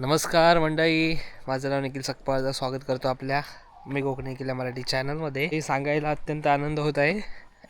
नमस्कार मंडळी. माझं नाव निखिल सकपाळचं स्वागत करतो आपल्या मी कोकणी केल्या मराठी चॅनलमध्ये हे सांगायला अत्यंत आनंद होत आहे.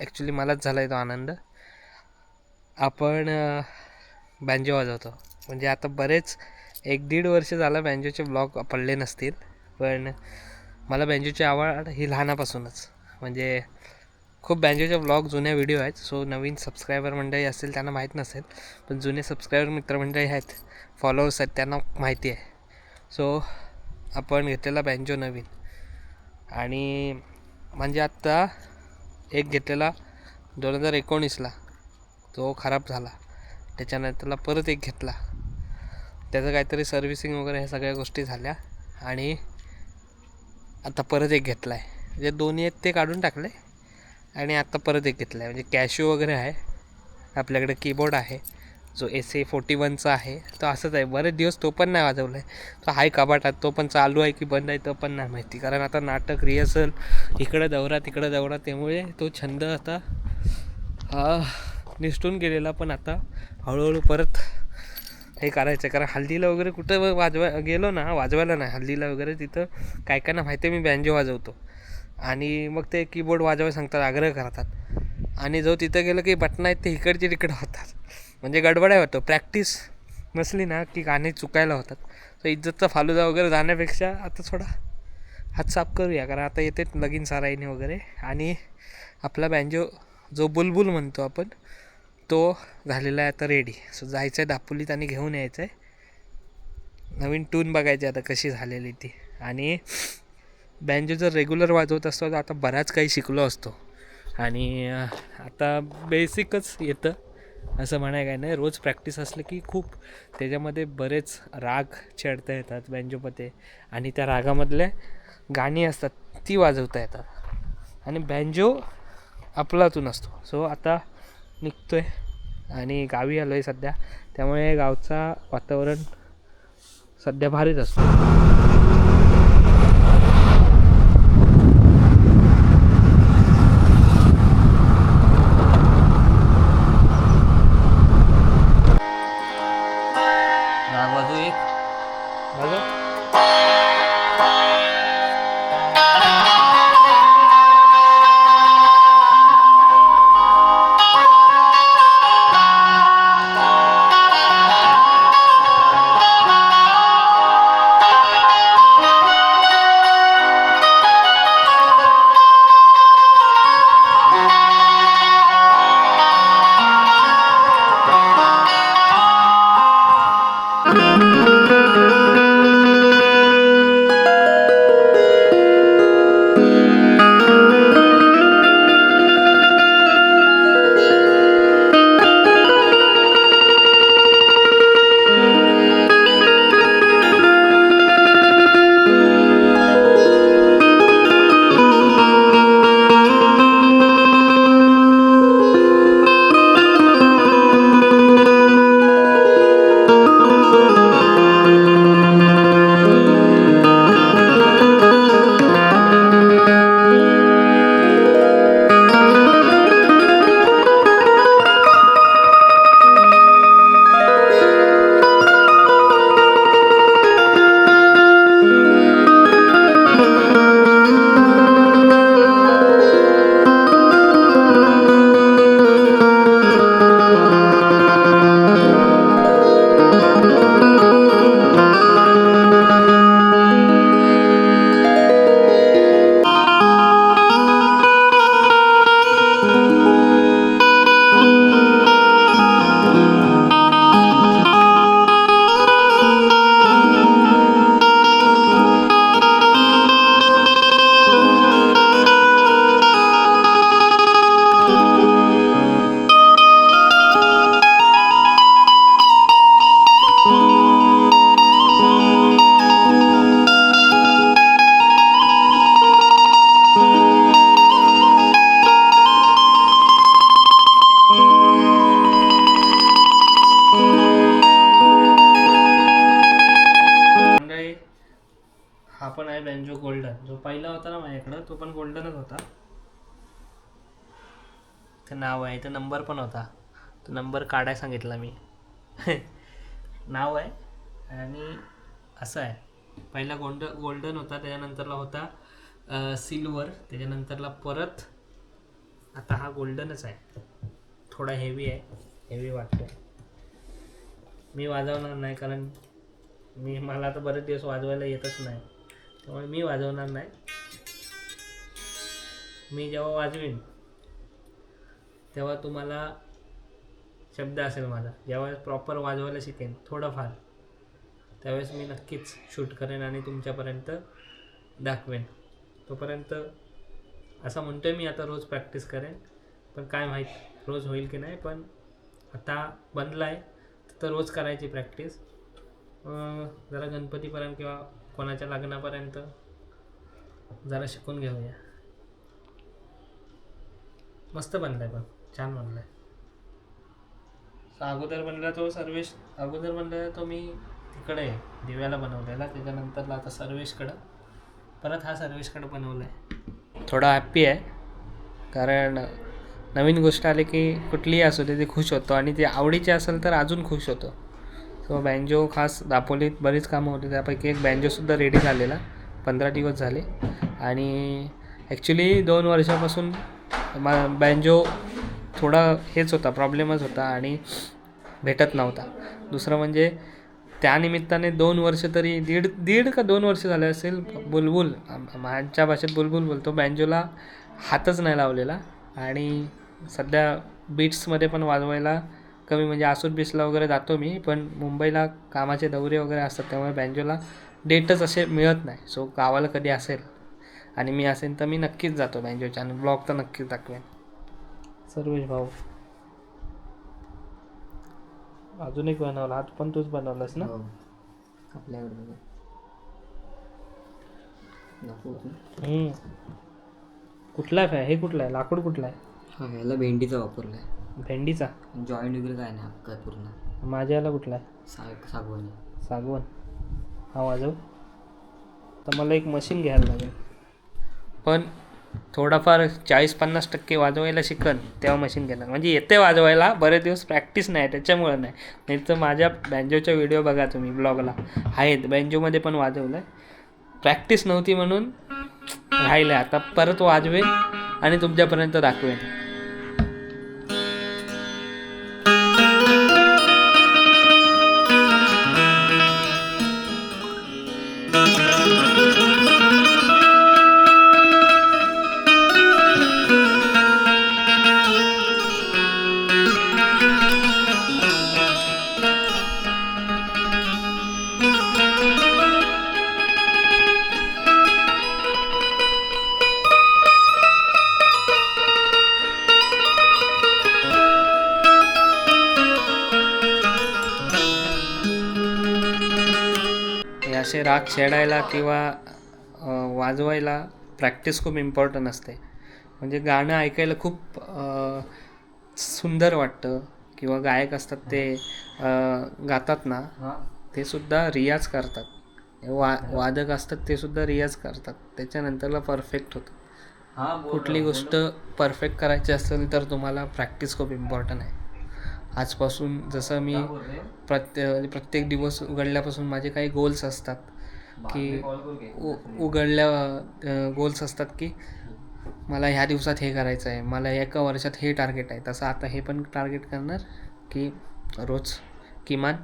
ॲक्च्युली मलाच झाला आहे तो आनंद. आपण बँजो वाजवतो. म्हणजे आता बरेच एक दीड वर्ष झालं बँजोचे ब्लॉग पडले नसतील. पण मला बँजोची आवड ही लहानापासूनच. म्हणजे खूप बँजोचे ब्लॉग जुन्या व्हिडिओ आहेत. सो नवीन सबस्क्रायबर मंडळी असतील त्यांना माहीत नसेल पण जुने सबस्क्रायबर मित्रमंडळी आहेत फॉलोअर्स आहेत त्यांना माहिती आहे. सो आपण घेतलेला बँजो नवीन. आणि म्हणजे आत्ता एक घेतलेला दोन हजार एकोणीसला तो खराब झाला. त्याच्यानंतरला परत एक घेतला. त्याचं काहीतरी सर्व्हिसिंग वगैरे ह्या सगळ्या गोष्टी झाल्या. आणि आता परत एक घेतला आहे जे दोन्ही आहेत ते काढून टाकले. आणि आत्ता परत एक घेतला आहे म्हणजे कॅशू वगैरे आहे. आपल्याकडे कीबोर्ड आहे. जो एस ए फोर्टी वनचा आहे. तो असंच आहे. बरेच दिवस तो पण नाही वाजवला आहे तो हाय कपाटात तो पण चालू आहे की बंद आहे तो पण नाही माहिती. कारण आता नाटक रिहर्सल इकडं दौरा तिकडं दौरा त्यामुळे तो छंद आता हा निसटून गेलेला पण आता हळूहळू परत हे करायचं आहे. कारण हल्दीला वगैरे कुठं वाजवा गेलो ना वाजवायला नाही. हल्दीला वगैरे तिथं काय काय ना माहिती आहे मी बँजो वाजवतो. आणि मग ते कीबोर्ड वाजवायला सांगतात आग्रह करतात. आणि जो तिथं गेलं की बटणं आहेत ते इकडचे तिकडं होतात. म्हणजे गडबडाय होतो प्रॅक्टिस नसली ना की गाणे चुकायला होतात. तर इज्जतचा फालुदा वगैरे जाण्यापेक्षा आता थोडा हात साफ करूया कारण आता येते लगीन साराईने वगैरे. आणि आपला बँजो जो बुलबुल म्हणतो आपण तो झालेला आहे आता रेडी सो जायचं आहे दापोलीत आणि घेऊन यायचं आहे नवीन टून बघायची आता कशी झालेली ती. आणि बँजो जर रेग्युलर वाजवत असतो तर आता बराच काही शिकलो असतो. आणि आता बेसिकच येतं. असं म्हणाय काय नाही. रोज प्रॅक्टिस असलं की खूप त्याच्यामध्ये बरेच राग चढता येतात बँजोमध्ये आणि त्या रागामधले गाणी असतात ती वाजवता येतात. आणि बँजो आपलातून असतो. सो आता निघतो आहे आणि गावी आलो आहे सध्या. त्यामुळे गावचा वातावरण सध्या भारीच असतो. जो पहिला होता ना माझ्याकडं तो पण गोल्डनच होता. ते नाव आहे तर नंबर पण होता. तो नंबर काढाय सांगितला मी. नाव आहे आणि असं आहे. पहिला गोल्ड गोल्डन होता त्याच्यानंतरला होता सिल्वर त्याच्यानंतरला परत आता हा गोल्डनच आहे. थोडा हेवी आहे हेवी वाटतो मी वाजवणार नाही कारण मी मला आता बरेच दिवस वाजवायला येतच नाही. त्यामुळे मी वाजवणार नाही. मी जेव्हा वाजवीन तेव्हा तुम्हाला शब्द असेल माझा. ज्यावेळेस प्रॉपर वाजवायला शिकेन थोडंफार त्यावेळेस मी नक्कीच शूट करेन आणि तुमच्यापर्यंत दाखवेन. तोपर्यंत असं म्हणतोय मी आता रोज प्रॅक्टिस करेन. पण काय माहीत रोज होईल की नाही पण आता बनला आहे तर रोज करायची प्रॅक्टिस जरा गणपतीपर्यंत किंवा कोणाच्या लग्नापर्यंत? जरा शिकून घेऊया. मस्त बनलाय पण छान बनलाय. अगोदर बनला तो सर्वेश अगोदर बनला तो मी तिकडे दिव्याला बनवलेला. त्याच्यानंतरला आता सर्वेशकडं. परत हा सर्वेशकडं बनवला आहे थोडा हॅप्पी आहे. कारण नवीन गोष्ट आली की कुठलीही असू दे ते खुश होतो. आणि ती आवडीची असेल तर अजून खुश होतो. किंवा बँजो खास दापोलीत बरीच कामं होती. त्यापैकी एक बँजोसुद्धा रेडी झालेला. पंधरा दिवस झाले. आणि ॲक्च्युली दोन वर्षापासून मा बँजो थोडा हेच होता प्रॉब्लेमच होता आणि भेटत नव्हता. दुसरं म्हणजे त्यानिमित्ताने दोन वर्ष तरी दीड दीड का दोन वर्ष झाले असेल बुलबुल माझ्या भाषेत बुलबुल बोलतो बँजोला हातच नाही लावलेला. आणि सध्या बीट्समध्ये पण वाजवायला कमी म्हणजे आसूर बीचला वगैरे जातो मी पण मुंबईला कामाचे दौरे वगैरे असतात त्यामुळे बँजोला डेटच असे मिळत नाही. सो गावाला कधी असेल आणि मी असेल तर मी नक्कीच जातो बँजोच्या आणि ब्लॉग तर नक्कीच दाखवेन. सर्वेश भाऊ. अजून एक बनवला आज पण तूच बनवलास ना? हो. आपल्याकडे. कुठला आहे? हे कुठला आहे? लाकूड कुठला आहे? हा ह्याला भेंडीचा वापरलाय. भेंडीचा? जॉईंट वगैरे काय नाही हक्का आहे पूर्ण. माझ्या याला कुठला आहे? साग सागवानी. सागवण हा वाजव. तर मला एक मशीन घ्यायला लागेल. पण थोडाफार चाळीस पन्नास टक्के वाजवायला शिकन तेव्हा मशीन घेणार. म्हणजे येते वाजवायला बरेच दिवस प्रॅक्टिस नाही त्याच्यामुळं नाही. नाही तर माझ्या बँजोच्या व्हिडिओ बघा तुम्ही ब्लॉगला आहेत बँजोमध्ये पण वाजवलं आहे प्रॅक्टिस नव्हती म्हणून राहिलं. आता परत वाजवेन आणि तुमच्यापर्यंत दाखवेन. राग छेडायला किंवा वाजवायला प्रॅक्टिस खूप इम्पॉर्टंट असते. म्हणजे गाणं ऐकायला खूप सुंदर वाटतं किंवा गायक असतात ते गातात ना ते सुद्धा रियाज करतात. वा वादक असतात ते सुद्धा रियाज करतात. त्याच्यानंतरला परफेक्ट होतं. कुठली गोष्ट परफेक्ट करायची असेल तर तुम्हाला प्रॅक्टिस खूप इम्पॉर्टंट आहे. आजपासून जसं मी प्रत्ये प्रत्येक दिवस उघडल्यापासून माझे काही गोल्स असतात. की उ उघडल्या गोल्स असतात की मला ह्या दिवसात हे करायचं आहे मला एका वर्षात हे टार्गेट आहे. तसं आता हे पण टार्गेट करणार की रोज किमान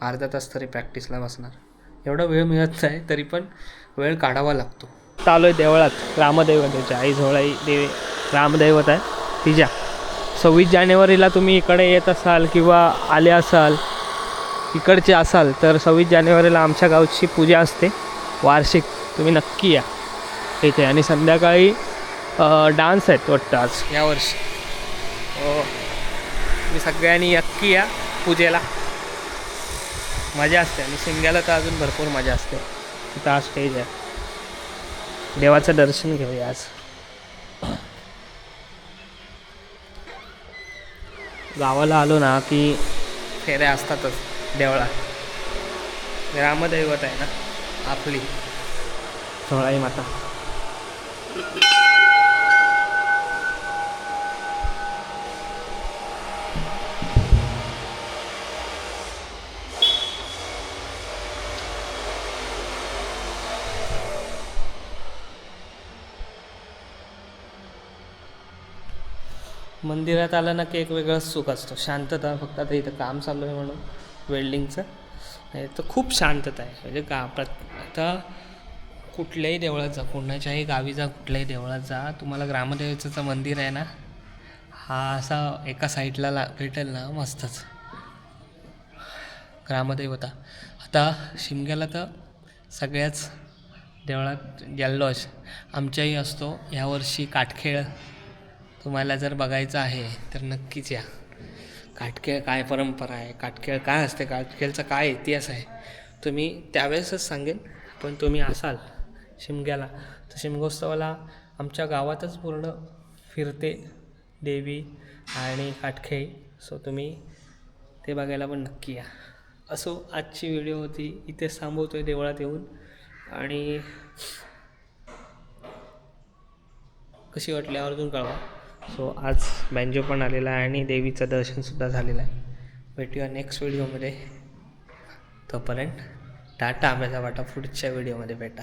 अर्धा तास तरी प्रॅक्टिसला बसणार. एवढा वेळ मिळत नाही तरी पण वेळ काढावा लागतो. चालू आहे देवळात. रामदैवतेच्या आई झोळाई देवी रामदैवत आहे. तिच्या. सव्वीस जानेवारीला तुम्ही इकडे येत असाल किंवा आले असाल इकडचे असाल तर सव्वीस जानेवारीला आमच्या गावची पूजा असते. वार्षिक तुम्ही नक्की या. इथे आणि संध्याकाळी डान्स आहेत वाटतं आज. यावर्षी हो. मी सगळ्यांनी नक्की या पूजेला. मजा असते आणि शिमग्याला तर अजून भरपूर मजा असते. तिथं आज स्टेज आहे. देवाचं दर्शन घेऊया आज. गावाला आलो ना की फेऱ्या असतातच. देवळा. ग्रामदैवत आहे ना आपली. सोळाई माता. मंदिरात आलं ना की एक वेगळंच सुख असतं. शांतता फक्त आता इथं काम चालू आहे म्हणून. वेल्डिंगचं. नाही तर खूप शांतता आहे. म्हणजे गा प्र आता कुठल्याही देवळात जा कोणाच्याही गावी जा कुठल्याही देवळात जा तुम्हाला ग्रामदेवतेचं मंदिर आहे ना हा असा एका साईडला ला भेटेल ना मस्तच. ग्रामदेवता. आता शिमग्याला तर सगळ्याच देवळात जल्लोष आमच्याही असतो. ह्यावर्षी काटखेळ तुम्हाला जर बघायचं आहे तर नक्कीच या. काटखेळ काय परंपरा आहे? काटखेळ काय असते? काटखेळचा काय इतिहास आहे? तुम्ही त्यावेळेसच सांगेन. पण तुम्ही असाल शिमग्याला तर शिमगोत्सवाला आमच्या गावातच पूर्ण फिरते देवी आणि काटखेळ. सो तुम्ही ते बघायला पण नक्की या. असो आजची व्हिडिओ होती. इथेच थांबवतो आहे देवळात येऊन. आणि कशी वाटली? आवर्जून कळवा. सो आज बँजो पण आलेला आहे आणि देवीचं दर्शनसुद्धा झालेलं आहे. भेटूया नेक्स्ट व्हिडिओमध्ये तोपर्यंत टाटा आंब्याचा वाटा पुढच्या व्हिडिओमध्ये भेटा.